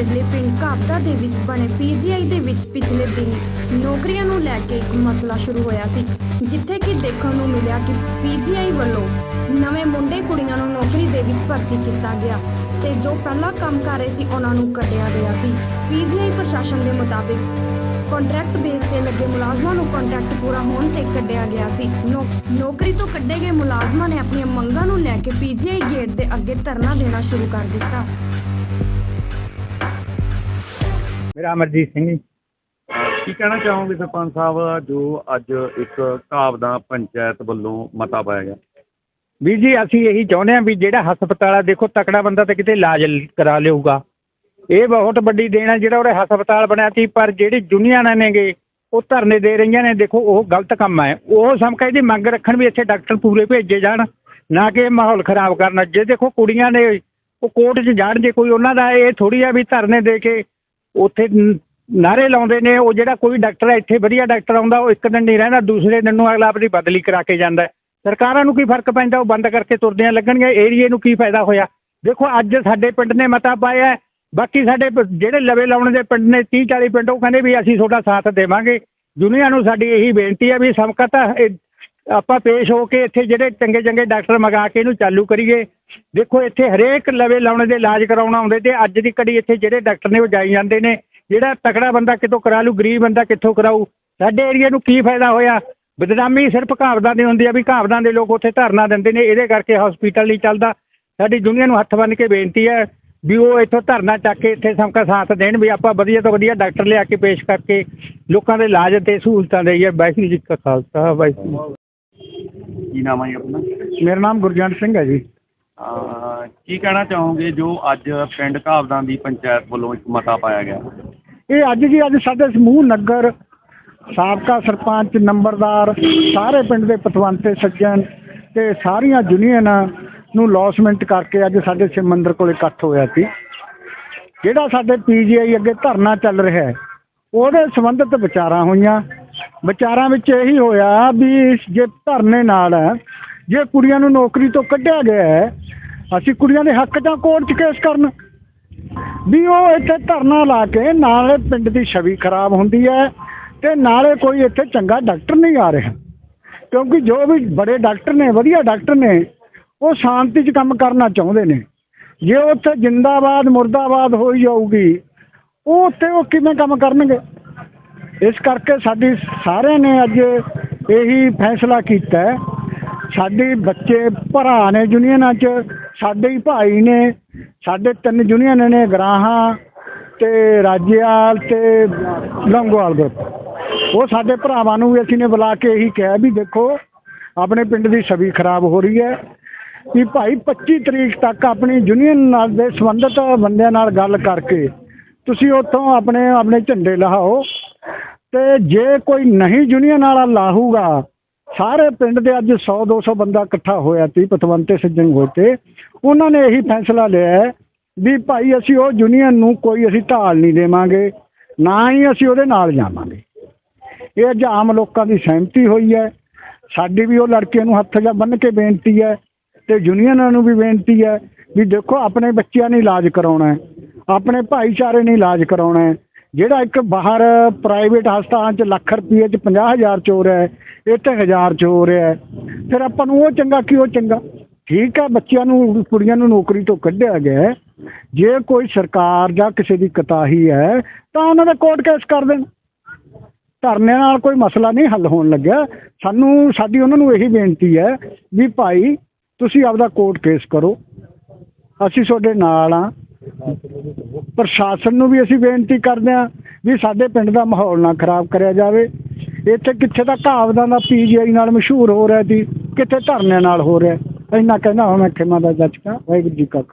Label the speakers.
Speaker 1: ਨੇੜਲੇ ਪਿੰਡ ਕਾਬਦਾ ਦੇ ਵਿੱਚ ਬਣੇ ਪੀਜੀਆਈ ਦੇ ਵਿੱਚ ਪਿਛਲੇ ਦਿਨ ਨੌਕਰੀਆਂ ਨੂੰ ਲੈ ਕੇ ਇੱਕ ਮਸਲਾ ਸ਼ੁਰੂ ਹੋਇਆ ਸੀ, ਜਿੱਥੇ ਕਿ ਦੇਖਣ ਨੂੰ ਮਿਲਿਆ ਕਿ ਪੀਜੀਆਈ ਵੱਲੋਂ ਨਵੇਂ ਮੁੰਡੇ ਕੁੜੀਆਂ ਨੂੰ ਨੌਕਰੀ ਦੇ ਵਿੱਚ ਭਰਤੀ ਕੀਤਾ ਗਿਆ ਤੇ ਜੋ ਪਹਿਲਾਂ ਕੰਮ ਕਰ ਰਹੇ ਸੀ ਉਹਨਾਂ ਨੂੰ ਕੱਢਿਆ ਗਿਆ ਸੀ। ਪੀਜੀਆਈ ਪ੍ਰਸ਼ਾਸਨ ਦੇ ਮੁਤਾਬਿਕ ਕੰਟਰੈਕਟ ਬੇਸ ਤੇ ਲੱਗੇ ਮੁਲਾਜ਼ਮਾਂ ਨੂੰ ਕੰਟਰੈਕਟ ਪੂਰਾ ਹੋਣ ਤੇ ਕੱਢਿਆ ਗਿਆ ਸੀ। ਨੌਕਰੀ ਤੋਂ ਕੱਢੇ ਗਏ ਮੁਲਾਜ਼ਮਾਂ ਨੇ ਆਪਣੀਆਂ ਮੰਗਾਂ ਨੂੰ ਲੈ ਕੇ ਪੀਜੀਆਈ ਗੇਟ ਦੇ ਅੱਗੇ ਧਰਨਾ ਦੇਣਾ ਸ਼ੁਰੂ ਕਰ ਦਿੱਤਾ।
Speaker 2: ਮੇਰਾ ਅਮਰਜੀਤ ਸਿੰਘ ਜੀ।
Speaker 3: ਕੀ ਕਹਿਣਾ ਚਾਹੋਗੇ ਸਰਪੰਚ ਸਾਹਿਬ ਜੋ ਅੱਜ ਇੱਕ ਘਾਵਦਾ ਪੰਚਾਇਤ ਵੱਲੋਂ ਮਤਾ ਪਾਇਆ ਗਿਆ?
Speaker 2: ਵੀਰ ਜੀ ਅਸੀਂ ਇਹੀ ਚਾਹੁੰਦੇ ਹਾਂ ਵੀ ਜਿਹੜਾ ਹਸਪਤਾਲ ਆ ਦੇਖੋ ਤਕੜਾ ਬੰਦਾ ਤਾਂ ਕਿਤੇ ਇਲਾਜ ਕਰਾ ਲਿਆਊਗਾ ਇਹ ਬਹੁਤ ਵੱਡੀ ਦੇਣ ਹੈ ਜਿਹੜਾ ਉਹਦੇ ਹਸਪਤਾਲ ਬਣਿਆ ਸੀ ਪਰ ਜਿਹੜੀ ਯੂਨੀਅਨਾਂ ਨੇਗੇ ਉਹ ਧਰਨੇ ਦੇ ਰਹੀਆਂ ਨੇ। ਦੇਖੋ ਉਹ ਗਲਤ ਕੰਮ ਹੈ ਉਹ ਸਮਕਾ ਇਹਦੀ ਮੰਗ ਰੱਖਣ ਵੀ ਇੱਥੇ ਡਾਕਟਰ ਪੂਰੇ ਭੇਜੇ ਜਾਣ ਨਾ ਕਿ ਮਾਹੌਲ ਖਰਾਬ ਕਰਨ। ਜੇ ਦੇਖੋ ਕੁੜੀਆਂ ਨੇ ਉਹ ਕੋਰਟ 'ਚ ਜਾਣ ਜੇ ਕੋਈ ਉਹਨਾਂ ਦਾ ਇਹ ਥੋੜੀ ਆ ਵੀ ਧਰਨੇ ਦੇ ਕੇ ਉੱਥੇ ਨਾਅਰੇ ਲਾਉਂਦੇ ਨੇ, ਉਹ ਜਿਹੜਾ ਕੋਈ ਡਾਕਟਰ ਹੈ, ਇੱਥੇ ਵਧੀਆ ਡਾਕਟਰ ਆਉਂਦਾ, ਉਹ ਇੱਕ ਦਿਨ ਨਹੀਂ ਰਹਿੰਦਾ, ਦੂਸਰੇ ਦਿਨ ਨੂੰ ਅਗਲਾ ਆਪਣੀ ਬਦਲੀ ਕਰਾ ਕੇ ਜਾਂਦਾ ਸਰਕਾਰਾਂ ਨੂੰ ਕੀ ਫ਼ਰਕ ਪੈਂਦਾ, ਉਹ ਬੰਦ ਕਰਕੇ ਤੁਰਦੀਆਂ ਲੱਗਣਗੀਆਂ ਏਰੀਏ ਨੂੰ ਕੀ ਫਾਇਦਾ ਹੋਇਆ? ਦੇਖੋ, ਅੱਜ ਸਾਡੇ ਪਿੰਡ ਨੇ ਮਤਾ ਪਾਇਆ ਬਾਕੀ ਸਾਡੇ ਪ- ਜਿਹੜੇ ਲਵੇ ਲਾਉਣ ਦੇ ਪਿੰਡ ਨੇ 30 40 ਪਿੰਡ, ਉਹ ਕਹਿੰਦੇ ਵੀ ਅਸੀਂ ਤੁਹਾਡਾ ਸਾਥ ਦੇਵਾਂਗੇ। ਦੁਨੀਆ ਨੂੰ ਸਾਡੀ ਇਹੀ ਬੇਨਤੀ ਹੈ ਵੀ ਸਮਕਤ ਆਪਾਂ ਪੇਸ਼ ਹੋ ਕੇ ਇੱਥੇ ਜਿਹੜੇ ਚੰਗੇ ਚੰਗੇ ਡਾਕਟਰ ਮੰਗਾ ਕੇ ਇਹਨੂੰ ਚਾਲੂ ਕਰੀਏ। ਦੇਖੋ ਇੱਥੇ ਹਰੇਕ ਲਵੇ ਲਾਉਣ ਦੇ ਇਲਾਜ ਕਰਾਉਣ ਆਉਂਦੇ ਤੇ ਅੱਜ ਦੀ ਘੜੀ ਇੱਥੇ ਜਿਹੜੇ ਡਾਕਟਰ ਨੇ ਉਹ ਜਾਈ ਜਾਂਦੇ ਨੇ ਜਿਹੜਾ ਤਕੜਾ ਬੰਦਾ ਕਿਤੋਂ ਕਰਾ ਲੂ ਗਰੀਬ ਬੰਦਾ ਕਿੱਥੋਂ ਕਰਾਊ ਸਾਡੇ ਏਰੀਏ ਨੂੰ ਕੀ ਫਾਇਦਾ ਹੋਇਆ? ਬਦਨਾਮੀ ਸਿਰਫ ਘਾਵਦਾਂ ਦੀ ਹੁੰਦੀ ਆ ਵੀ ਘਾਵਦਾਂ ਦੇ ਲੋਕ ਉੱਥੇ ਧਰਨਾ ਦਿੰਦੇ ਨੇ ਇਹਦੇ ਕਰਕੇ ਹਸਪੀਟਲ ਨਹੀਂ ਚੱਲਦਾ। ਸਾਡੀ ਦੁਨੀਆ ਨੂੰ ਹੱਥ ਬੰਨ੍ਹ ਕੇ ਬੇਨਤੀ ਹੈ ਵੀ ਉਹ ਇੱਥੋਂ ਧਰਨਾ ਚੱਕ ਕੇ ਇੱਥੇ ਸਮਕਾ ਸਾਥ ਦੇਣ ਵੀ ਆਪਾਂ ਵਧੀਆ ਤੋਂ ਵਧੀਆ ਡਾਕਟਰ ਲਿਆ ਕੇ ਪੇਸ਼ ਕਰਕੇ ਲੋਕਾਂ ਦੇ ਇਲਾਜ ਤੇ ਸਹੂਲਤਾਂ ਦੇਈਏ। ਵਾਹਿਗੁਰੂ ਜੀ ਕਾ ਖਾਲਸਾ ਵਾਹਿਗੁਰੂ
Speaker 3: ਕੀ ਨਾਮ ਹੈ ਆਪਣਾ?
Speaker 2: ਮੇਰਾ ਨਾਮ ਗੁਰਜੰਟ ਸਿੰਘ ਹੈ ਜੀ।
Speaker 3: ਕੀ ਕਹਿਣਾ ਚਾਹੋਗੇ ਜੋ ਅੱਜ ਪਿੰਡ ਘਾਵਦਾਂ ਦੀ ਪੰਚਾਇਤ ਵੱਲੋਂ ਇੱਕ ਮਤਾ ਪਾਇਆ ਗਿਆ?
Speaker 2: ਇਹ ਅੱਜ ਜੀ, ਅੱਜ ਸਾਡੇ ਸਮੂਹ ਨਗਰ, ਸਾਬਕਾ ਸਰਪੰਚ, ਨੰਬਰਦਾਰ, ਸਾਰੇ ਪਿੰਡ ਦੇ ਪਤਵੰਤੇ, ਸੱਜਣ ਤੇ ਸਾਰੀਆਂ ਯੂਨੀਅਨਾਂ ਨੂੰ ਲੌਸਮੈਂਟ ਕਰਕੇ ਅੱਜ ਸਾਡੇ ਸ਼ਿਵ ਮੰਦਿਰ ਕੋਲ ਇਕੱਠ ਹੋਇਆ ਸੀ। ਜਿਹੜਾ ਸਾਡੇ ਪੀਜੀਆਈ ਅੱਗੇ ਧਰਨਾ ਚੱਲ ਰਿਹਾ ਹੈ, ਉਹਦੇ ਸੰਬੰਧਿਤ ਵਿਚਾਰਾਂ ਹੋਈਆਂ। ਵਿਚਾਰਾਂ ਵਿੱਚ ਇਹੀ ਹੋਇਆ ਵੀ ਜੇ ਧਰਨੇ ਨਾਲ ਜੇ ਕੁੜੀਆਂ ਨੂੰ ਨੌਕਰੀ ਤੋਂ ਕੱਢਿਆ ਗਿਆ ਹੈ ਅਸੀਂ ਕੁੜੀਆਂ ਦੇ ਹੱਕ ਜਾਂ ਕੋਰਟ 'ਚ ਕੇਸ ਕਰਨ। ਵੀ ਉਹ ਇੱਥੇ ਧਰਨਾ ਲਾ ਕੇ ਨਾਲੇ ਪਿੰਡ ਦੀ ਛਵੀ ਖਰਾਬ ਹੁੰਦੀ ਹੈ ਤੇ ਨਾਲੇ ਕੋਈ ਇੱਥੇ ਚੰਗਾ ਡਾਕਟਰ ਨਹੀਂ ਆ ਰਿਹਾ। ਕਿਉਂਕਿ ਜੋ ਵੀ ਬੜੇ ਡਾਕਟਰ ਨੇ, ਵਧੀਆ ਡਾਕਟਰ ਨੇ, ਉਹ ਸ਼ਾਂਤੀ 'ਚ ਕੰਮ ਕਰਨਾ ਚਾਹੁੰਦੇ ਨੇ। ਜੇ ਉੱਥੇ ਜਿੰਦਾਬਾਦ, ਮੁਰਦਾਬਾਦ ਹੋਈ ਜਾਊਗੀ, ਉਹ ਉੱਥੇ ਉਹ ਕਿਵੇਂ ਕੰਮ ਕਰਨਗੇ? ਇਸ ਕਰਕੇ ਸਾਡੀ ਸਾਰਿਆਂ ਨੇ ਅੱਜ ਇਹੀ ਫੈਸਲਾ ਕੀਤਾ ਸਾਡੇ ਬੱਚੇ ਭਰਾ ਨੇ ਯੂਨੀਅਨਾਂ 'ਚ, ਸਾਡੇ ਹੀ ਭਾਈ ਨੇ, ਸਾਡੇ ਤਿੰਨ ਯੂਨੀਅਨ ਨੇ, ਗਰਾਹਾਂ ਤੇ ਰਾਜੇਵਾਲ ਤੇ ਲੰਗੋਵਾਲ ਗਰੁੱਪ। ਉਹ ਸਾਡੇ ਭਰਾਵਾਂ ਨੂੰ ਵੀ ਅਸੀਂ ਨੇ ਬੁਲਾ ਕੇ ਇਹੀ ਕਿਹਾ ਵੀ ਦੇਖੋ, ਆਪਣੇ ਪਿੰਡ ਦੀ ਛਵੀ ਖਰਾਬ ਹੋ ਰਹੀ ਹੈ। ਵੀ ਭਾਈ 25 ਤਰੀਕ ਤੱਕ ਆਪਣੀ ਯੂਨੀਅਨ ਨਾਲ ਦੇ ਸੰਬੰਧਿਤ ਬੰਦਿਆਂ ਨਾਲ ਗੱਲ ਕਰਕੇ ਤੁਸੀਂ ਉੱਥੋਂ ਆਪਣੇ ਆਪਣੇ ਝੰਡੇ ਲਹਾਓ। ਤੇ ਜੇ ਕੋਈ ਨਹੀਂ ਯੂਨੀਅਨ ਵਾਲਾ ਲਾਹੂਗਾ ਸਾਰੇ ਪਿੰਡ ਦੇ ਅੱਜ 100 200 ਬੰਦਾ ਇਕੱਠਾ ਹੋਇਆ ਸੀ, ਪਤਵੰਤੇ ਸੱਜਣ ਹੋਏ ਤੇ ਉਹਨਾਂ ਨੇ ਇਹੀ ਫੈਸਲਾ ਲਿਆ ਵੀ ਭਾਈ ਅਸੀਂ ਉਹ ਯੂਨੀਅਨ ਨੂੰ ਕੋਈ ਅਸੀਂ ਢਾਲ ਨਹੀਂ ਦੇਵਾਂਗੇ, ਨਾ ਹੀ ਅਸੀਂ ਉਹਦੇ ਨਾਲ ਜਾਵਾਂਗੇ। ਇਹ ਅੱਜ ਆਮ ਲੋਕਾਂ ਦੀ ਸਹਿਮਤੀ ਹੋਈ ਹੈ। ਸਾਡੀ ਵੀ ਉਹ ਲੜਕੀਆਂ ਨੂੰ ਹੱਥ ਜਾਂ ਬੰਨ੍ਹ ਕੇ ਬੇਨਤੀ ਹੈ ਤੇ ਯੂਨੀਅਨਾਂ ਨੂੰ ਵੀ ਬੇਨਤੀ ਹੈ ਵੀ ਦੇਖੋ ਆਪਣੇ ਬੱਚਿਆਂ ਨੇ ਇਲਾਜ ਕਰਾਉਣਾ ਹੈ, ਆਪਣੇ ਭਾਈਚਾਰੇ ਨੇ ਇਲਾਜ ਕਰਾਉਣਾ ਹੈ। ਜਿਹੜਾ ਇੱਕ ਬਾਹਰ ਪ੍ਰਾਈਵੇਟ ਹਸਪਤਾਲਾਂ 'ਚ ਲੱਖ ਰੁਪਏ 'ਚ 50000 ਚ ਹੋ ਰਿਹਾ ਹੈ ਇੱਥੇ ਹਜ਼ਾਰ 'ਚ ਹੋ। ਰਿਹਾ ਹੈ ਫਿਰ ਆਪਾਂ ਨੂੰ ਉਹ ਚੰਗਾ ਕਿ ਉਹ ਚੰਗਾ? ਠੀਕ ਹੈ, ਬੱਚਿਆਂ ਨੂੰ, ਕੁੜੀਆਂ ਨੂੰ ਨੌਕਰੀ ਤੋਂ ਕੱਢਿਆ ਗਿਆ ਜੇ ਕੋਈ ਸਰਕਾਰ ਜਾਂ ਕਿਸੇ ਦੀ ਕਤਾਹੀ ਹੈ, ਤਾਂ ਉਹਨਾਂ ਦਾ ਕੋਰਟ ਕੇਸ ਕਰ ਦੇਣ। ਧਰਨੇ ਨਾਲ ਕੋਈ ਮਸਲਾ ਨਹੀਂ ਹੱਲ ਹੋਣ ਲੱਗਿਆ। ਸਾਨੂੰ, ਸਾਡੀ ਉਹਨਾਂ ਨੂੰ ਇਹੀ ਬੇਨਤੀ ਹੈ ਵੀ ਭਾਈ, ਤੁਸੀਂ ਆਪਦਾ ਕੋਰਟ ਕੇਸ ਕਰੋ। ਅਸੀਂ ਤੁਹਾਡੇ ਨਾਲ ਆ ਪ੍ਰਸ਼ਾਸਨ ਨੂੰ ਵੀ ਅਸੀਂ ਬੇਨਤੀ ਕਰਦੇ ਹਾਂ ਵੀ ਸਾਡੇ ਪਿੰਡ ਦਾ ਮਾਹੌਲ ਨਾ ਖਰਾਬ ਕਰਿਆ ਜਾਵੇ। ਇੱਥੇ ਕਿੱਥੇ ਤਾਂ ਘਾਵਦਾਂ ਦਾ ਪੀਜੀਆਈ ਨਾਲ ਮਸ਼ਹੂਰ ਹੋ ਰਿਹਾ ਸੀ ਕਿੱਥੇ ਧਰਨਿਆਂ ਨਾਲ ਹੋ ਰਿਹਾ। ਇੰਨਾ ਕਹਿੰਦਾ ਹੁਣ ਮੈਂ ਖਿਮਾ ਦਾ ਜੱਜ ਕਾ, ਵਾਹਿਗੁਰੂ ਜੀ ਕਾ ਖਾਲਸਾ।